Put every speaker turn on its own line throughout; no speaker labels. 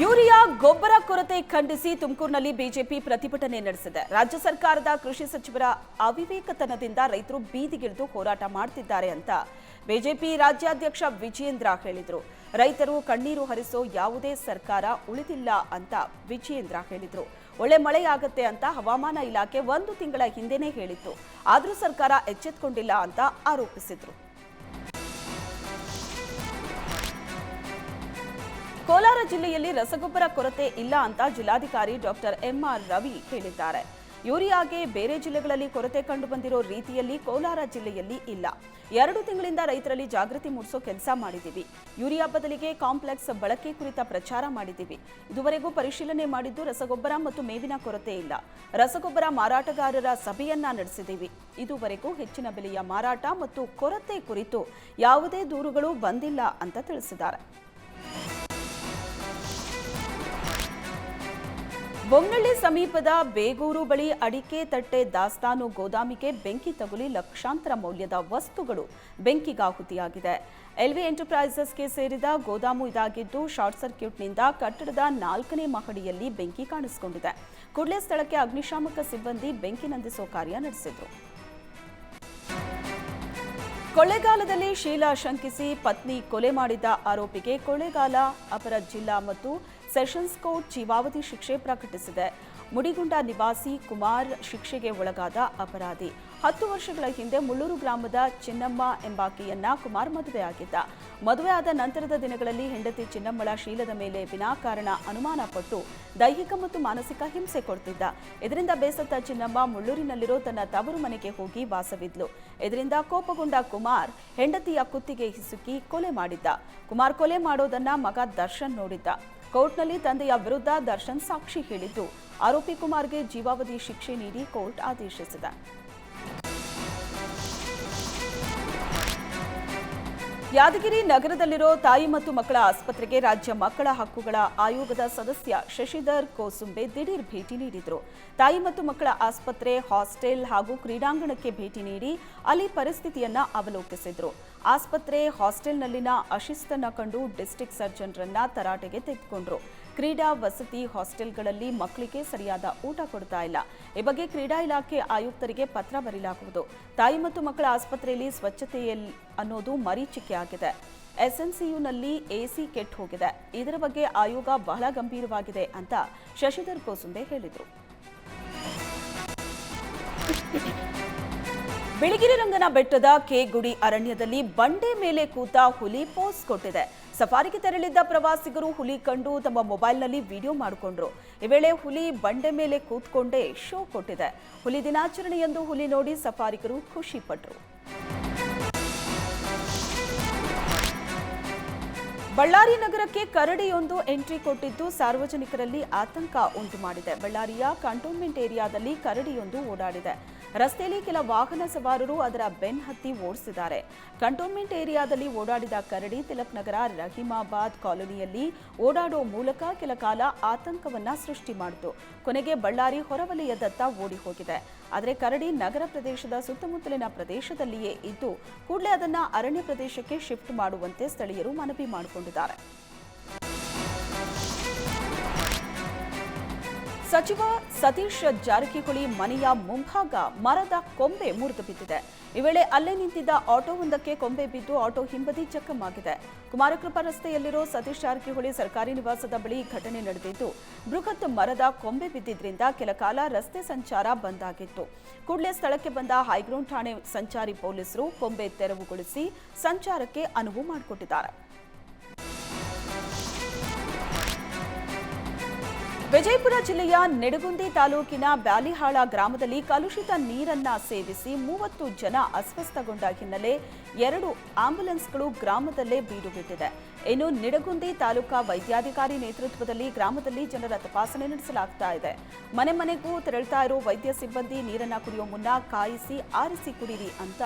Urea ಗೊಬ್ಬರ ಕೊರತೆ ಖಂಡಿಸಿ ತುಮಕೂರಿನಲ್ಲಿ ಬಿಜೆಪಿ ಪ್ರತಿಭಟನೆ ನಡೆಸಿದೆ. ರಾಜ್ಯ ಸರ್ಕಾರದ ಕೃಷಿ ಸಚಿವರ ಅವಿವೇಕತನದಿಂದ ರೈತರು ಬೀದಿಗಿಳಿದು ಹೋರಾಟ ಮಾಡ್ತಿದ್ದಾರೆ ಅಂತ ಬಿಜೆಪಿ ರಾಜ್ಯಾಧ್ಯಕ್ಷ ವಿಜಯೇಂದ್ರ ಹೇಳಿದರು. ರೈತರು ಕಣ್ಣೀರು ಹರಿಸೋ ಯಾವುದೇ ಸರ್ಕಾರ ಉಳಿದಿಲ್ಲ ಅಂತ ವಿಜಯೇಂದ್ರ ಹೇಳಿದರು. ಒಳ್ಳೆ ಮಳೆಯಾಗತ್ತೆ ಅಂತ ಹವಾಮಾನ ಇಲಾಖೆ ಒಂದು ತಿಂಗಳ ಹಿಂದೆನೇ ಹೇಳಿತ್ತು. ಆದರೂ ಸರ್ಕಾರ ಎಚ್ಚೆತ್ತುಕೊಂಡಿಲ್ಲ ಅಂತ ಆರೋಪಿಸಿದ್ರು. ಕೋಲಾರ ಜಿಲ್ಲೆಯಲ್ಲಿ ರಸಗೊಬ್ಬರ ಕೊರತೆ ಇಲ್ಲ ಅಂತ ಜಿಲ್ಲಾಧಿಕಾರಿ ಡಾಕ್ಟರ್ ಎಂಆರ್ ರವಿ ಹೇಳಿದ್ದಾರೆ. ಯೂರಿಯಾಗೆ ಬೇರೆ ಜಿಲ್ಲೆಗಳಲ್ಲಿ ಕೊರತೆ ಕಂಡುಬಂದಿರೋ ರೀತಿಯಲ್ಲಿ ಕೋಲಾರ ಜಿಲ್ಲೆಯಲ್ಲಿ ಇಲ್ಲ. ಎರಡು ತಿಂಗಳಿಂದ ರೈತರಲ್ಲಿ ಜಾಗೃತಿ ಮೂಡಿಸೋ ಕೆಲಸ ಮಾಡಿದ್ದೀವಿ. ಯೂರಿಯಾ ಬದಲಿಗೆ ಕಾಂಪ್ಲೆಕ್ಸ್ ಬಳಕೆ ಕುರಿತ ಪ್ರಚಾರ ಮಾಡಿದ್ದೀವಿ. ಇದುವರೆಗೂ ಪರಿಶೀಲನೆ ಮಾಡಿದ್ದು ರಸಗೊಬ್ಬರ ಮತ್ತು ಮೇವಿನ ಕೊರತೆ ಇಲ್ಲ. ರಸಗೊಬ್ಬರ ಮಾರಾಟಗಾರರ ಸಭೆಯನ್ನ ನಡೆಸಿದ್ದೀವಿ. ಇದುವರೆಗೂ ಹೆಚ್ಚಿನ ಬೆಲೆಯ ಮಾರಾಟ ಮತ್ತು ಕೊರತೆ ಕುರಿತು ಯಾವುದೇ ದೂರುಗಳು ಬಂದಿಲ್ಲ ಅಂತ ತಿಳಿಸಿದ್ದಾರೆ. ಬೊಮ್ಮನಹಳ್ಳಿ ಸಮೀಪದ ಬೇಗೂರು ಬಳಿ ಅಡಿಕೆ ತಟ್ಟೆ ದಾಸ್ತಾನು ಗೋದಾಮಿಗೆ ಬೆಂಕಿ ತಗುಲಿ ಲಕ್ಷಾಂತರ ಮೌಲ್ಯದ ವಸ್ತುಗಳು ಬೆಂಕಿಗಾಹುತಿಯಾಗಿದೆ. ಎಲ್ವಿ ಎಂಟರ್ಪ್ರೈಸಸ್ಗೆ ಸೇರಿದ ಗೋದಾಮು ಇದಾಗಿದ್ದು, ಶಾರ್ಟ್ ಸರ್ಕ್ಯೂಟ್ನಿಂದ ಕಟ್ಟಡದ ನಾಲ್ಕನೇ ಮಹಡಿಯಲ್ಲಿ ಬೆಂಕಿ ಕಾಣಿಸಿಕೊಂಡಿದೆ. ಕೂಡಲೇ ಸ್ಥಳಕ್ಕೆ ಅಗ್ನಿಶಾಮಕ ಸಿಬ್ಬಂದಿ ಬೆಂಕಿ ನಂದಿಸುವ ಕಾರ್ಯ ನಡೆಸಿದರು. ಕೊಳೆಗಾಲದಲ್ಲಿ ಶೀಲಾ ಶಂಕಿಸಿ ಪತ್ನಿ ಕೊಲೆ ಮಾಡಿದ ಆರೋಪಿಗೆ ಕೊಳೆಗಾಲ ಅಪರ ಜಿಲ್ಲಾ ಮತ್ತು ಸೆಷನ್ಸ್ ಕೋರ್ಟ್ ಜೀವಾವಧಿ ಶಿಕ್ಷೆ ಪ್ರಕಟಿಸಿದೆ. ಮುಡಿಗುಂಡ ನಿವಾಸಿ ಕುಮಾರ್ ಶಿಕ್ಷೆಗೆ ಒಳಗಾದ ಅಪರಾಧಿ. ಹತ್ತು ವರ್ಷಗಳ ಹಿಂದೆ ಮುಳ್ಳೂರು ಗ್ರಾಮದ ಚಿನ್ನಮ್ಮ ಎಂಬಾಕೆಯನ್ನ ಕುಮಾರ್ ಮದುವೆಯಾಗಿದ್ದ ಮದುವೆಯಾದ ನಂತರದ ದಿನಗಳಲ್ಲಿ ಹೆಂಡತಿ ಚಿನ್ನಮ್ಮಳ ಶೀಲದ ಮೇಲೆ ವಿನಾಕಾರಣ ಅನುಮಾನ ಪಟ್ಟು ದೈಹಿಕ ಮತ್ತು ಮಾನಸಿಕ ಹಿಂಸೆ ಕೊಡ್ತಿದ್ದ. ಇದರಿಂದ ಬೇಸತ್ತ ಚಿನ್ನಮ್ಮ ಮುಳ್ಳೂರಿನಲ್ಲಿರೋ ತನ್ನ ತವರು ಮನೆಗೆ ಹೋಗಿ ವಾಸವಿದ್ಲು. ಇದರಿಂದ ಕೋಪಗೊಂಡ ಕುಮಾರ್ ಹೆಂಡತಿಯ ಕುತ್ತಿಗೆ ಹಿಸುಕಿ ಕೊಲೆ ಮಾಡಿದ್ದ. ಕುಮಾರ್ ಕೊಲೆ ಮಾಡೋದನ್ನ ಮಗ ದರ್ಶನ್ ನೋಡಿದ್ದ. ಕೋರ್ಟ್ನಲ್ಲಿ ತಂದೆಯ ವಿರುದ್ಧ ದರ್ಶನ್ ಸಾಕ್ಷಿ ಹೇಳಿದ್ದು. ಆರೋಪಿ ಕುಮಾರ್ಗೆ ಜೀವಾವಧಿ ಶಿಕ್ಷೆ ನೀಡಿ ಕೋರ್ಟ್ ಆದೇಶಿಸಿದೆ. ಯಾದಗಿರಿ ನಗರದಲ್ಲಿರೋ ತಾಯಿ ಮತ್ತು ಮಕ್ಕಳ ಆಸ್ಪತ್ರೆಗೆ ರಾಜ್ಯ ಮಕ್ಕಳ ಹಕ್ಕುಗಳ ಆಯೋಗದ ಸದಸ್ಯ ಶಶಿಧರ್ ಕೋಸುಂಬೆ ದಿಢೀರ್ ಭೇಟಿ ನೀಡಿದರು. ತಾಯಿ ಮತ್ತು ಮಕ್ಕಳ ಆಸ್ಪತ್ರೆ, ಹಾಸ್ಟೆಲ್ ಹಾಗೂ ಕ್ರೀಡಾಂಗಣಕ್ಕೆ ಭೇಟಿ ನೀಡಿ ಅಲ್ಲಿ ಪರಿಸ್ಥಿತಿಯನ್ನು ಅವಲೋಕಿಸಿದ್ರು. ಆಸ್ಪತ್ರೆ ಹಾಸ್ಟೆಲ್ನಲ್ಲಿನ ಅಶಿಸ್ತನ್ನ ಕಂಡು ಡಿಸ್ಟಿಕ್ ಸರ್ಜನ್ರನ್ನ ತರಾಟೆಗೆ ತೆಗೆದುಕೊಂಡ್ರು. ಕ್ರೀಡಾ ವಸತಿ ಹಾಸ್ಟೆಲ್ಗಳಲ್ಲಿ ಮಕ್ಕಳಿಗೆ ಸರಿಯಾದ ಊಟ ಕೊಡ್ತಾ ಇಲ್ಲ. ಈ ಬಗ್ಗೆ ಕ್ರೀಡಾ ಇಲಾಖೆ ಆಯುಕ್ತರಿಗೆ ಪತ್ರ ಬರೆಯಲಾಗುವುದು ತಾಯಿ ಮತ್ತು ಮಕ್ಕಳ ಆಸ್ಪತ್ರೆಯಲ್ಲಿ ಸ್ವಚ್ಛತೆಯಲ್ಲಿ ಅನ್ನೋದು ಮರೀಚಿಕೆ ಆಗಿದೆ. ಎಸ್ಎನ್ಸಿಯುನಲ್ಲಿ ಎಸಿ ಕೆಟ್ಟು ಹೋಗಿದೆ. ಇದರ ಬಗ್ಗೆ ಆಯೋಗ ಬಹಳ ಗಂಭೀರವಾಗಿದೆ ಅಂತ ಶಶಿಧರ್ ಕೋಸುಂಬೆ ಹೇಳಿದರು. ಬಿಳಿಗಿರಿ ರಂಗನ ಬೆಟ್ಟದ ಕೆ ಗುಡಿ ಅರಣ್ಯದಲ್ಲಿ ಬಂಡೆ ಮೇಲೆ ಕೂತ ಹುಲಿ ಪೋಸ್ ಕೊಟ್ಟಿದೆ. ಸಫಾರಿಗೆ ತೆರಳಿದ್ದ ಪ್ರವಾಸಿಗರು ಹುಲಿ ಕಂಡು ತಮ್ಮ ಮೊಬೈಲ್ನಲ್ಲಿ ವಿಡಿಯೋ ಮಾಡಿಕೊಂಡ್ರು. ಈ ವೇಳೆ ಹುಲಿ ಬಂಡೆ ಮೇಲೆ ಕೂತ್ಕೊಂಡೇ ಶೋ ಕೊಟ್ಟಿದೆ. ಹುಲಿ ದಿನಾಚರಣೆಯಂದು ಹುಲಿ ನೋಡಿ ಸಫಾರಿಗರು ಖುಷಿ ಪಟ್ರು. ಬಳ್ಳಾರಿ ನಗರಕ್ಕೆ ಕರಡಿಯೊಂದು ಎಂಟ್ರಿ ಕೊಟ್ಟಿದ್ದು ಸಾರ್ವಜನಿಕರಲ್ಲಿ ಆತಂಕ ಉಂಟು ಮಾಡಿದೆ ಬಳ್ಳಾರಿಯ ಕಂಟೋನ್ಮೆಂಟ್ ಏರಿಯಾದಲ್ಲಿ ಕರಡಿಯೊಂದು ಓಡಾಡಿದೆ. ರಸ್ತೆಯಲ್ಲಿ ಕೆಲ ವಾಹನ ಸವಾರರು ಅದರ ಬೆನ್ ಹತ್ತಿ ಓಡಿಸಿದ್ದಾರೆ. ಕಂಟೋನ್ಮೆಂಟ್ ಏರಿಯಾದಲ್ಲಿ ಓಡಾಡಿದ ಕರಡಿ ತಿಲಕ್ ನಗರ ರಹೀಮಾಬಾದ್ ಕಾಲೋನಿಯಲ್ಲಿ ಓಡಾಡೋ ಮೂಲಕ ಕೆಲ ಕಾಲ ಆತಂಕವನ್ನ ಸೃಷ್ಟಿ ಮಾಡಿತು. ಕೊನೆಗೆ ಬಳ್ಳಾರಿ ಹೊರವಲಯದತ್ತ ಓಡಿ ಹೋಗಿದೆ. ಆದರೆ ಕರಡಿ ನಗರ ಪ್ರದೇಶದ ಸುತ್ತಮುತ್ತಲಿನ ಪ್ರದೇಶದಲ್ಲಿಯೇ ಇದ್ದು, ಕೂಡಲೇ ಅದನ್ನ ಅರಣ್ಯ ಪ್ರದೇಶಕ್ಕೆ ಶಿಫ್ಟ್ ಮಾಡುವಂತೆ ಸ್ಥಳೀಯರು ಮನವಿ ಮಾಡಿಕೊಂಡಿದ್ದಾರೆ. ಸಚಿವ ಸತೀಶ್ ಜಾರಕಿಹೊಳಿ ಮನೆಯ ಮುಂಭಾಗ ಮರದ ಕೊಂಬೆ ಮುರಿದು ಬಿದ್ದಿದೆ. ಈ ವೇಳೆ ಅಲ್ಲೇ ನಿಂತಿದ್ದ ಆಟೋವೊಂದಕ್ಕೆ ಕೊಂಬೆ ಬಿದ್ದು ಆಟೋ ಹಿಂಬದಿ ಜಖಮಾಗಿದೆ ಕುಮಾರಕೃಪಾ ರಸ್ತೆಯಲ್ಲಿರೋ ಸತೀಶ್ ಜಾರಕಿಹೊಳಿ ಸರ್ಕಾರಿ ನಿವಾಸದ ಬಳಿ ಘಟನೆ ನಡೆದಿದ್ದು, ಬೃಹತ್ ಮರದ ಕೊಂಬೆ ಬಿದ್ದಿದ್ರಿಂದ ಕೆಲ ಕಾಲ ರಸ್ತೆ ಸಂಚಾರ ಬಂದ್ ಆಗಿತ್ತು. ಕೂಡಲೇ ಸ್ಥಳಕ್ಕೆ ಬಂದ ಹೈಗ್ರೌಂಡ್ ಠಾಣೆ ಸಂಚಾರಿ ಪೊಲೀಸರು ಕೊಂಬೆ ತೆರವುಗೊಳಿಸಿ ಸಂಚಾರಕ್ಕೆ ಅನುವು ಮಾಡಿಕೊಟ್ಟಿದ್ದಾರೆ. ವಿಜಯಪುರ ಜಿಲ್ಲೆಯ ನೆಡಗುಂದಿ ತಾಲೂಕಿನ ಬ್ಯಾಲಿಹಾಳ ಗ್ರಾಮದಲ್ಲಿ ಕಲುಷಿತ ನೀರನ್ನ ಸೇವಿಸಿ ಮೂವತ್ತು ಜನ ಅಸ್ವಸ್ಥಗೊಂಡ ಹಿನ್ನೆಲೆ ಎರಡು ಆಂಬ್ಯುಲೆನ್ಸ್ಗಳು ಗ್ರಾಮದಲ್ಲೇ ಬೀಡು ಬಿಟ್ಟಿದೆ ಇನ್ನು ನಿಡಗುಂದಿ ತಾಲೂಕಾ ವೈದ್ಯಾಧಿಕಾರಿ ನೇತೃತ್ವದಲ್ಲಿ ಗ್ರಾಮದಲ್ಲಿ ಜನರ ತಪಾಸಣೆ ನಡೆಸಲಾಗ್ತಾ ಇದೆ. ಮನೆ ಮನೆಗೂ ತೆರಳ್ತಾ ಇರೋ ವೈದ್ಯ ಸಿಬ್ಬಂದಿ ನೀರನ್ನ ಕುಡಿಯೋ ಮುನ್ನ ಕಾಯಿಸಿ ಆರಿಸಿ ಕುಡಿರಿ ಅಂತ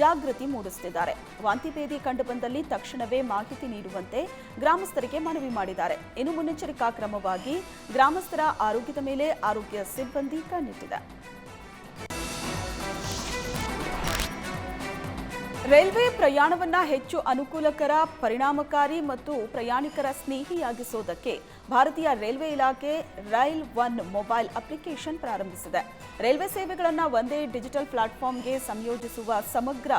ಜಾಗೃತಿ ಮೂಡಿಸುತ್ತಿದ್ದಾರೆ. ವಾಂತಿ ಭೇದಿ ಕಂಡುಬಂದಲ್ಲಿ ತಕ್ಷಣವೇ ಮಾಹಿತಿ ನೀಡುವಂತೆ ಗ್ರಾಮಸ್ಥರಿಗೆ ಮನವಿ ಮಾಡಿದ್ದಾರೆ. ಇನ್ನು ಮುನ್ನೆಚ್ಚರಿಕಾ ಕ್ರಮವಾಗಿ ಗ್ರಾಮಸ್ಥರ ಆರೋಗ್ಯದ ಮೇಲೆ ಆರೋಗ್ಯ ಸಿಬ್ಬಂದಿ ಕಣ್ಣಿಟ್ಟಿದೆ. ರೈಲ್ವೆ ಪ್ರಯಾಣವನ್ನ ಹೆಚ್ಚು ಅನುಕೂಲಕರ, ಪರಿಣಾಮಕಾರಿ ಮತ್ತು ಪ್ರಯಾಣಿಕರ ಸ್ನೇಹಿಯಾಗಿಸೋದಕ್ಕೆ ಭಾರತೀಯ ರೈಲ್ವೆ ಇಲಾಖೆ ರೈಲ್ ಒನ್ ಮೊಬೈಲ್ ಅಪ್ಲಿಕೇಶನ್ ಪ್ರಾರಂಭಿಸಿದೆ. ರೈಲ್ವೆ ಸೇವೆಗಳನ್ನು ಒಂದೇ ಡಿಜಿಟಲ್ ಪ್ಲಾಟ್ಫಾರ್ಮ್ಗೆ ಸಂಯೋಜಿಸುವ ಸಮಗ್ರ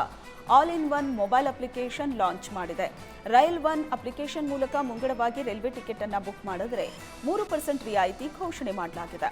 all in one mobile application launch ಮಾಡಿದೆ. ರೈಲ್ ಒನ್ ಅಪ್ಲಿಕೇಶನ್ ಮೂಲಕ ಮುಂಗಡವಾಗಿ ರೈಲ್ವೆ ಟಿಕೆಟ್ ಅನ್ನು ಬುಕ್ ಮಾಡಿದ್ರೆ ಮೂರು ಪರ್ಸೆಂಟ್ ರಿಯಾಯಿತಿ ಘೋಷಣೆ ಮಾಡಲಾಗಿದೆ.